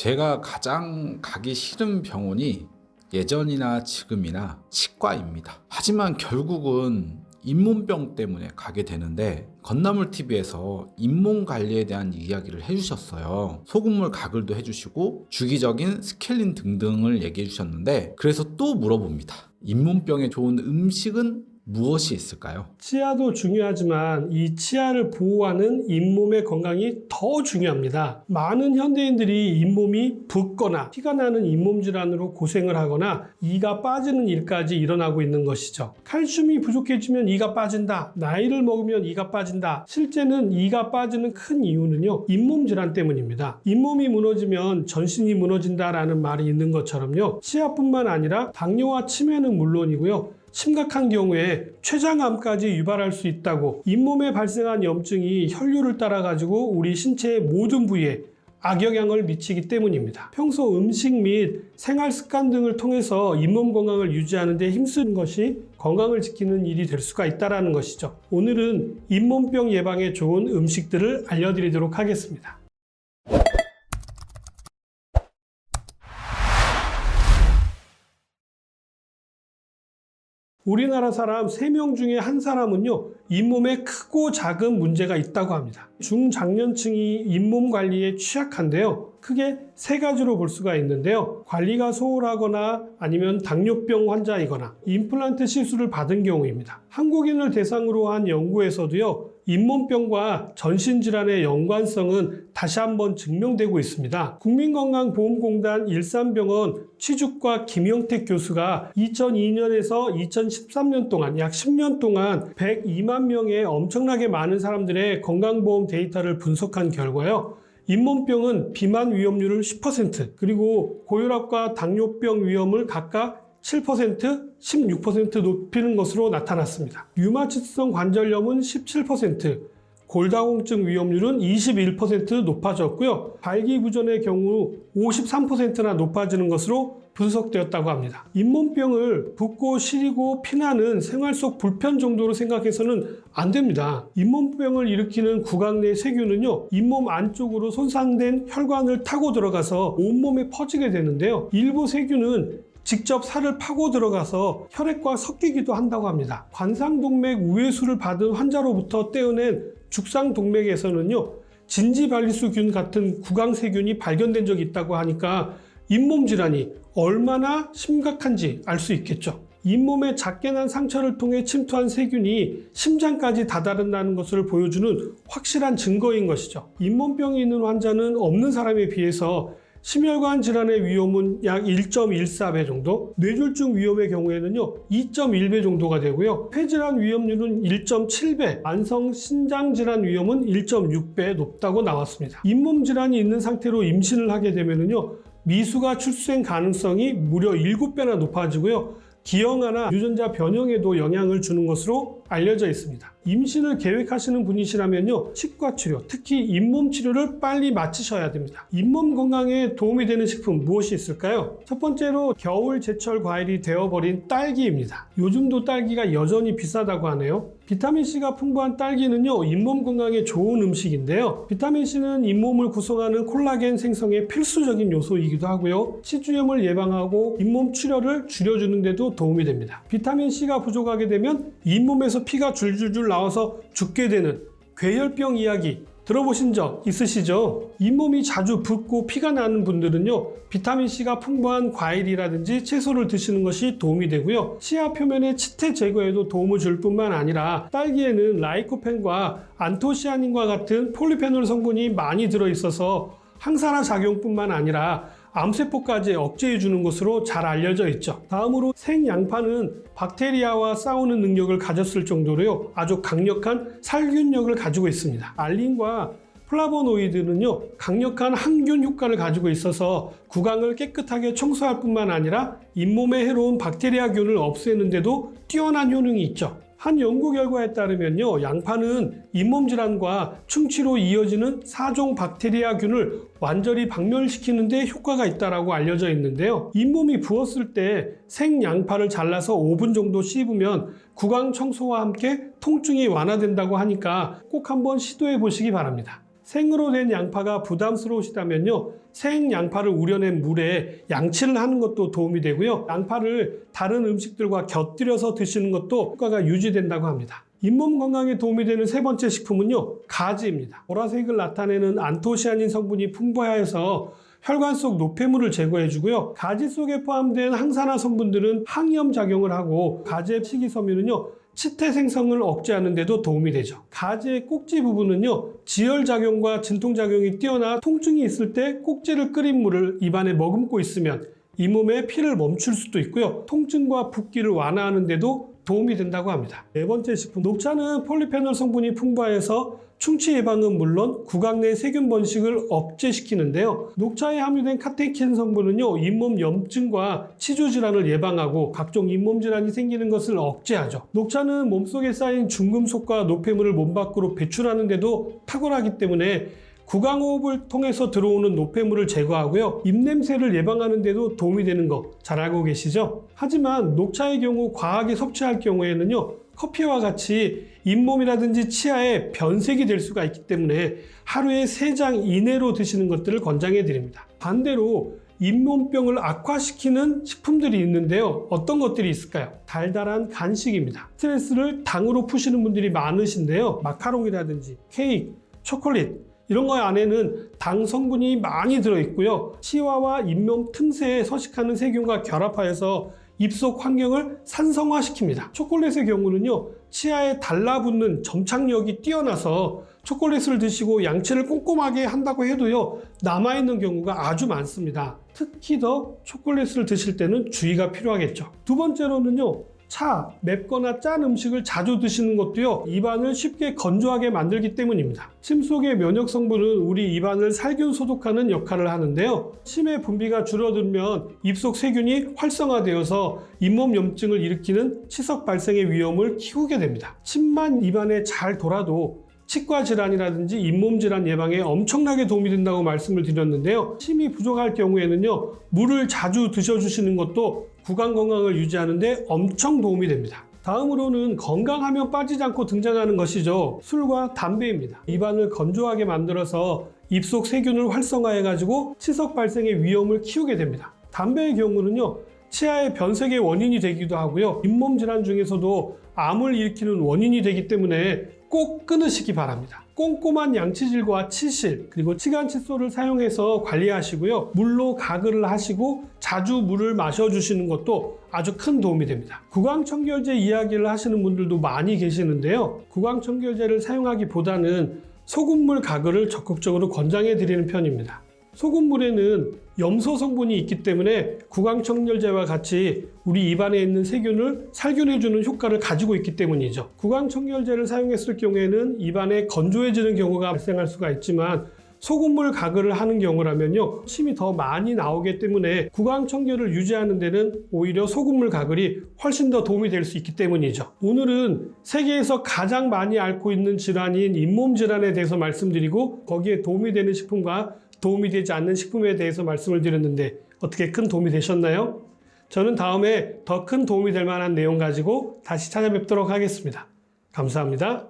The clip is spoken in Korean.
제가 가장 가기 싫은 병원이 예전이나 지금이나 치과입니다. 하지만 결국은 잇몸병 때문에 가게 되는데 건나물 TV에서 잇몸 관리에 대한 이야기를 해주셨어요. 소금물 가글도 해주시고 주기적인 스케일링 등등을 얘기해 주셨는데 그래서 또 물어봅니다. 잇몸병에 좋은 음식은 무엇이 있을까요? 치아도 중요하지만 이 치아를 보호하는 잇몸의 건강이 더 중요합니다. 많은 현대인들이 잇몸이 붓거나 피가 나는 잇몸 질환으로 고생을 하거나 이가 빠지는 일까지 일어나고 있는 것이죠. 칼슘이 부족해지면 이가 빠진다. 나이를 먹으면 이가 빠진다. 실제는 이가 빠지는 큰 이유는요. 잇몸 질환 때문입니다. 잇몸이 무너지면 전신이 무너진다라는 말이 있는 것처럼요. 치아뿐만 아니라 당뇨와 치매는 물론이고요. 심각한 경우에 췌장암까지 유발할 수 있다고 잇몸에 발생한 염증이 혈류를 따라 가지고 우리 신체의 모든 부위에 악영향을 미치기 때문입니다. 평소 음식 및 생활 습관 등을 통해서 잇몸 건강을 유지하는 데 힘쓰는 것이 건강을 지키는 일이 될 수가 있다는 것이죠. 오늘은 잇몸병 예방에 좋은 음식들을 알려드리도록 하겠습니다. 우리나라 사람 3명 중에 한 사람은요, 잇몸에 크고 작은 문제가 있다고 합니다. 중장년층이 잇몸 관리에 취약한데요. 크게 세 가지로 볼 수가 있는데요. 관리가 소홀하거나 아니면 당뇨병 환자이거나 임플란트 시술을 받은 경우입니다. 한국인을 대상으로 한 연구에서도요. 잇몸병과 전신질환의 연관성은 다시 한번 증명되고 있습니다. 국민건강보험공단 일산병원 취죽과 김영택 교수가 2002년에서 2013년 동안 약 10년 동안 102만 명의 엄청나게 많은 사람들의 건강보험 데이터를 분석한 결과요. 잇몸병은 비만 위험률을 10% 그리고 고혈압과 당뇨병 위험을 각각 7%, 16% 높이는 것으로 나타났습니다. 류마티성 관절염은 17%, 골다공증 위험률은 21% 높아졌고요. 발기부전의 경우 53%나 높아지는 것으로 분석되었다고 합니다. 잇몸병을 붓고 시리고 피나는 생활 속 불편 정도로 생각해서는 안 됩니다. 잇몸병을 일으키는 구강 내 세균은요, 잇몸 안쪽으로 손상된 혈관을 타고 들어가서 온몸에 퍼지게 되는데요. 일부 세균은 직접 살을 파고 들어가서 혈액과 섞이기도 한다고 합니다. 관상동맥 우회수를 받은 환자로부터 떼어낸 죽상 동맥에서는요, 진지발리수균 같은 구강세균이 발견된 적이 있다고 하니까 잇몸 질환이 얼마나 심각한지 알 수 있겠죠. 잇몸에 작게 난 상처를 통해 침투한 세균이 심장까지 다다른다는 것을 보여주는 확실한 증거인 것이죠. 잇몸병이 있는 환자는 없는 사람에 비해서 심혈관 질환의 위험은 약 1.14배 정도, 뇌졸중 위험의 경우에는요 2.1배 정도가 되고요 폐질환 위험률은 1.7배, 만성 신장 질환 위험은 1.6배 높다고 나왔습니다. 잇몸 질환이 있는 상태로 임신을 하게 되면은요 미수가 출생 가능성이 무려 7배나 높아지고요 기형아나 유전자 변형에도 영향을 주는 것으로 알려져 있습니다. 임신을 계획하시는 분이시라면요, 치과 치료, 특히 잇몸 치료를 빨리 마치셔야 됩니다. 잇몸 건강에 도움이 되는 식품 무엇이 있을까요? 첫 번째로 겨울 제철 과일이 되어버린 딸기입니다. 요즘도 딸기가 여전히 비싸다고 하네요. 비타민C가 풍부한 딸기는요, 잇몸 건강에 좋은 음식인데요. 비타민C는 잇몸을 구성하는 콜라겐 생성의 필수적인 요소이기도 하고요. 치주염을 예방하고 잇몸 출혈을 줄여주는 데도 도움이 됩니다. 비타민C가 부족하게 되면 잇몸에서 피가 줄줄줄 나와서 죽게 되는 괴혈병 이야기 들어보신 적 있으시죠? 잇몸이 자주 붓고 피가 나는 분들은요, 비타민C가 풍부한 과일이라든지 채소를 드시는 것이 도움이 되고요. 치아 표면의 치태 제거에도 도움을 줄 뿐만 아니라 딸기에는 라이코펜과 안토시아닌과 같은 폴리페놀 성분이 많이 들어있어서 항산화 작용뿐만 아니라 암세포까지 억제해 주는 것으로 잘 알려져 있죠. 다음으로 생양파는 박테리아와 싸우는 능력을 가졌을 정도로요. 아주 강력한 살균력을 가지고 있습니다. 알린과 플라보노이드는요, 강력한 항균 효과를 가지고 있어서 구강을 깨끗하게 청소할 뿐만 아니라 잇몸에 해로운 박테리아균을 없애는데도 뛰어난 효능이 있죠. 한 연구 결과에 따르면요, 양파는 잇몸 질환과 충치로 이어지는 사종 박테리아균을 완전히 박멸시키는 데 효과가 있다고 알려져 있는데요. 잇몸이 부었을 때 생양파를 잘라서 5분 정도 씹으면 구강 청소와 함께 통증이 완화된다고 하니까 꼭 한번 시도해 보시기 바랍니다. 생으로 된 양파가 부담스러우시다면요. 생 양파를 우려낸 물에 양치를 하는 것도 도움이 되고요. 양파를 다른 음식들과 곁들여서 드시는 것도 효과가 유지된다고 합니다. 잇몸 건강에 도움이 되는 세 번째 식품은요. 가지입니다. 보라색을 나타내는 안토시아닌 성분이 풍부하여서 혈관 속 노폐물을 제거해주고요. 가지 속에 포함된 항산화 성분들은 항염 작용을 하고 가지의 식이섬유는요. 치태 생성을 억제하는 데도 도움이 되죠. 가지의 꼭지 부분은요. 지혈 작용과 진통 작용이 뛰어나 통증이 있을 때 꼭지를 끓인 물을 입안에 머금고 있으면 잇몸에 피를 멈출 수도 있고요. 통증과 붓기를 완화하는 데도 도움이 된다고 합니다. 네 번째 식품. 녹차는 폴리페놀 성분이 풍부하여서 충치 예방은 물론 구강 내 세균 번식을 억제시키는데요. 녹차에 함유된 카테킨 성분은요, 잇몸 염증과 치주 질환을 예방하고 각종 잇몸 질환이 생기는 것을 억제하죠. 녹차는 몸속에 쌓인 중금속과 노폐물을 몸 밖으로 배출하는 데도 탁월하기 때문에 구강호흡을 통해서 들어오는 노폐물을 제거하고요. 입냄새를 예방하는 데도 도움이 되는 거 잘 알고 계시죠? 하지만 녹차의 경우 과하게 섭취할 경우에는요. 커피와 같이 잇몸이라든지 치아에 변색이 될 수가 있기 때문에 하루에 3장 이내로 드시는 것들을 권장해 드립니다. 반대로 잇몸병을 악화시키는 식품들이 있는데요. 어떤 것들이 있을까요? 달달한 간식입니다. 스트레스를 당으로 푸시는 분들이 많으신데요. 마카롱이라든지 케이크, 초콜릿, 이런 거 안에는 당 성분이 많이 들어있고요. 치와와 잇몸 틈새에 서식하는 세균과 결합하여서 입속 환경을 산성화시킵니다. 초콜릿의 경우는요, 치아에 달라붙는 점착력이 뛰어나서 초콜릿을 드시고 양치를 꼼꼼하게 한다고 해도요, 남아있는 경우가 아주 많습니다. 특히 더 초콜릿을 드실 때는 주의가 필요하겠죠. 두 번째로는요, 차, 맵거나 짠 음식을 자주 드시는 것도요, 입안을 쉽게 건조하게 만들기 때문입니다. 침 속의 면역 성분은 우리 입안을 살균 소독하는 역할을 하는데요. 침의 분비가 줄어들면 입속 세균이 활성화되어서 잇몸 염증을 일으키는 치석 발생의 위험을 키우게 됩니다. 침만 입안에 잘 돌아도 치과 질환이라든지 잇몸 질환 예방에 엄청나게 도움이 된다고 말씀을 드렸는데요. 침이 부족할 경우에는요, 물을 자주 드셔주시는 것도 구강 건강을 유지하는데 엄청 도움이 됩니다. 다음으로는 건강하면 빠지지 않고 등장하는 것이죠. 술과 담배입니다. 입안을 건조하게 만들어서 입속 세균을 활성화해가지고 치석 발생의 위험을 키우게 됩니다. 담배의 경우는요, 치아의 변색의 원인이 되기도 하고요. 잇몸 질환 중에서도 암을 일으키는 원인이 되기 때문에 꼭 끊으시기 바랍니다. 꼼꼼한 양치질과 치실 그리고 치간 칫솔을 사용해서 관리하시고요. 물로 가글을 하시고 자주 물을 마셔주시는 것도 아주 큰 도움이 됩니다. 구강청결제 이야기를 하시는 분들도 많이 계시는데요. 구강청결제를 사용하기보다는 소금물 가글을 적극적으로 권장해 드리는 편입니다. 소금물에는 염소 성분이 있기 때문에 구강청결제와 같이 우리 입안에 있는 세균을 살균해주는 효과를 가지고 있기 때문이죠. 구강청결제를 사용했을 경우에는 입안에 건조해지는 경우가 발생할 수가 있지만 소금물 가글을 하는 경우라면요 침이 더 많이 나오기 때문에 구강 청결을 유지하는 데는 오히려 소금물 가글이 훨씬 더 도움이 될 수 있기 때문이죠 오늘은 세계에서 가장 많이 앓고 있는 질환인 잇몸 질환에 대해서 말씀드리고 거기에 도움이 되는 식품과 도움이 되지 않는 식품에 대해서 말씀을 드렸는데 어떻게 큰 도움이 되셨나요? 저는 다음에 더 큰 도움이 될 만한 내용 가지고 다시 찾아뵙도록 하겠습니다 감사합니다